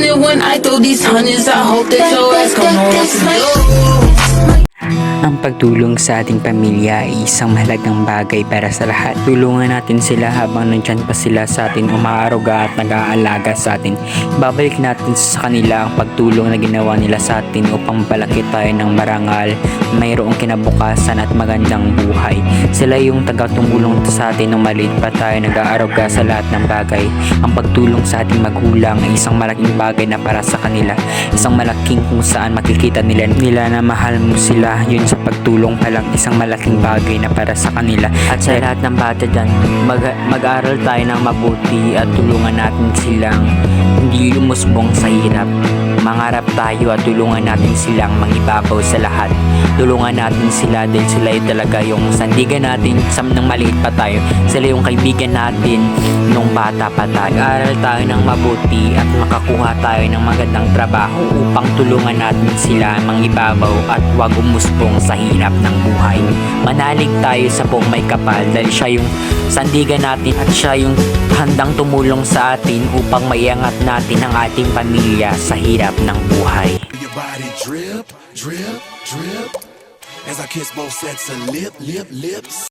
hundred when I throw these hundreds. I hope that your ass gon' know what. Ang pagtulong sa ating pamilya ay isang mahalagang bagay para sa lahat. Tulungan natin sila habang nandyan pa sila sa atin umaaruga at nag-aalaga sa atin. Babalik natin sa kanila ang pagtulong na ginawa nila sa atin upang palaki tayo ng marangal, mayroong kinabukasan at magandang buhay. Sila yung taga-tumulong sa atin nung maliit pa tayo nag-aaruga sa lahat ng bagay. Ang pagtulong sa ating magulang ay isang malaking bagay na para sa kanila. Isang malaking kung saan makikita nila, nila na mahal mo sila. Yun sa pagtulong pa lang isang malaking bagay na para sa kanila. At sa lahat ng bata dyan, mag- mag-aral tayo ng mabuti at tulungan natin silang hindi lumusbong sa hirap. Mangarap tayo at tulungan natin silang mangibabaw sa lahat. Tulungan natin sila dahil sila ay talaga yung sandigan natin sa nang maliit pa tayo. Sila yung kaibigan natin nung bata pa tayo. Aral tayo ng mabuti at makakuha tayo ng magandang trabaho upang tulungan natin sila mangibabaw at wag umusbong sa hirap ng buhay. Manalig tayo sa buong may kapal dahil siya yung sandigan natin at siya yung handang tumulong sa atin upang maiangat natin ang ating pamilya sa hirap ng buhay.